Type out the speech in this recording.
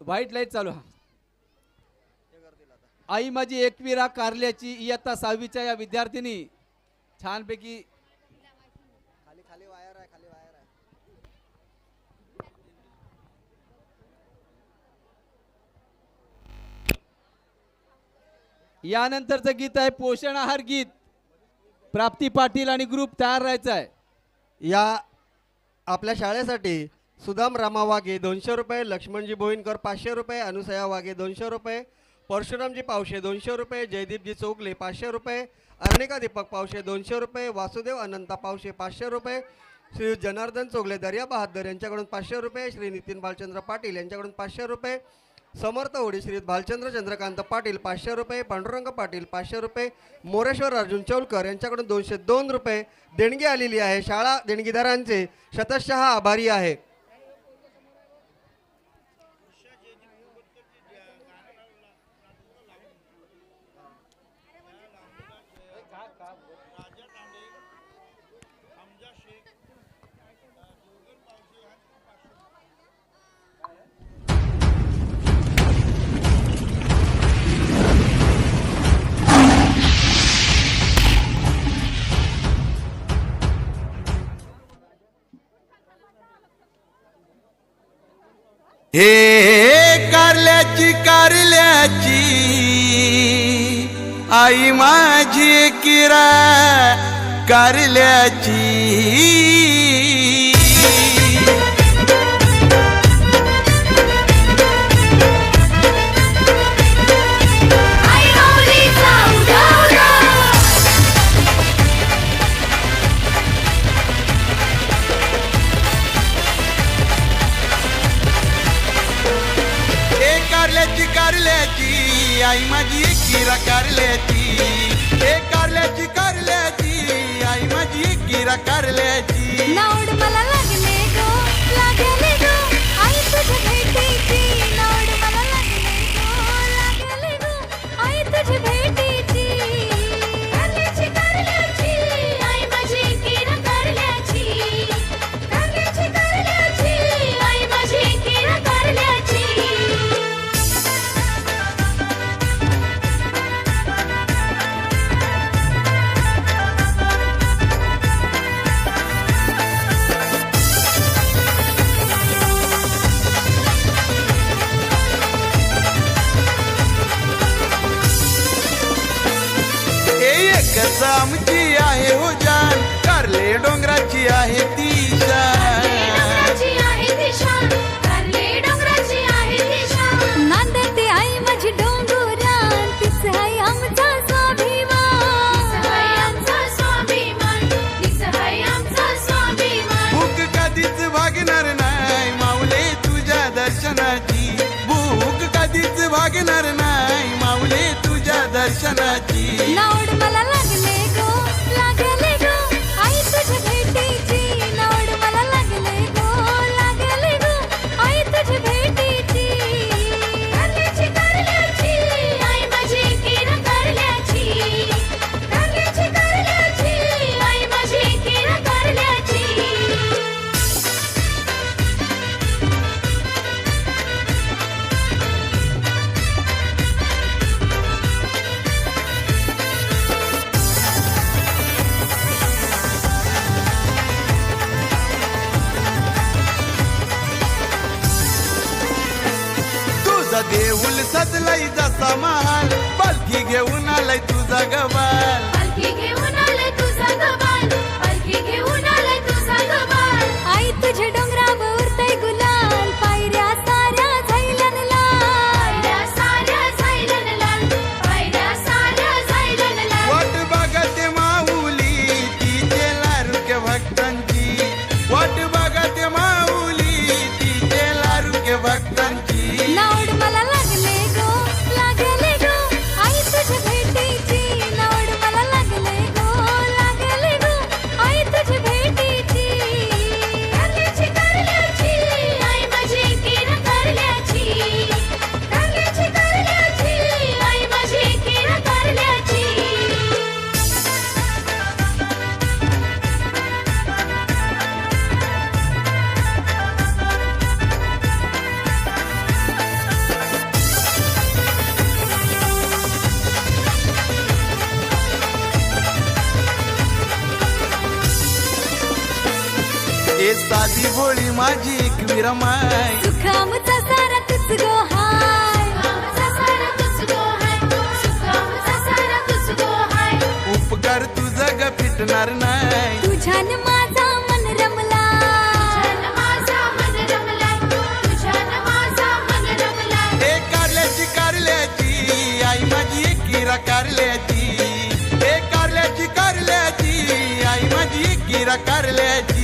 White light चालू हा. आई माझी एकविरा कारल्याची इयत्ता सहावीच्या या विद्यार्थिनी छानपैकी खाली खाली वायर आहे खाली वायर आहे. यानंतरचं गीत आहे पोषण आहार गीत. प्राप्ती पाटील आणि ग्रुप तयार राहायचा आहे या आपल्या शाळेसाठी सुदाम रामा वाघे दोनशे रुपये लक्ष्मणजी बोईनकर पाचशे रुपये अनुसया वाघे दोनशे रुपये परशुरामजी पावशे दोनशे रुपये जयदीपजी चौगले पाचशे रुपये अर्णिका दीपक पावशे दोनशे रुपये वासुदेव अनंता पावशे पाचशे रुपये श्री जनार्दन चोगले दर्या बहादर यांच्याकडून पाचशे रुपये श्री नितीन भालचंद्र पाटील यांच्याकडून पाचशे रुपये समर्थ ओडी श्री भालचंद्र चंद्रकांत पाटील पाचशे रुपये पांडुरंग पाटील पाचशे रुपये मोरेश्वर अर्जुन चौलकर यांच्याकडून दोनशे दोन रुपये देणगी आलेली आहे शाळा देणगीदारांचे शतशः आभारी आहे. हे कारल्याची कारल्याची आई माझी किरा कारल्याची. कारल्याची कारल्याची आई माझी किरा कारल्याची. हे कारल्याची कारल्याची आई माझी किरा कारल्याची. आमची आहे हो जान कारले डोंगराची आहे ती. तुझा देऊल सजलाय जसा महाल पालखी घेऊन आलाय तुझा गबाल साधी बोली माझी एक विरमाय सुखामचा सारा तुझ गो हाय. उपकार तुझा ग फिटणार नाही. तुझ्यान माझा मन रमला कारल्याची कारल्याची आई माझी एकीरा कारल्याची. कारल्याची कारल्याची आई माझी एकीरा कारल्याची.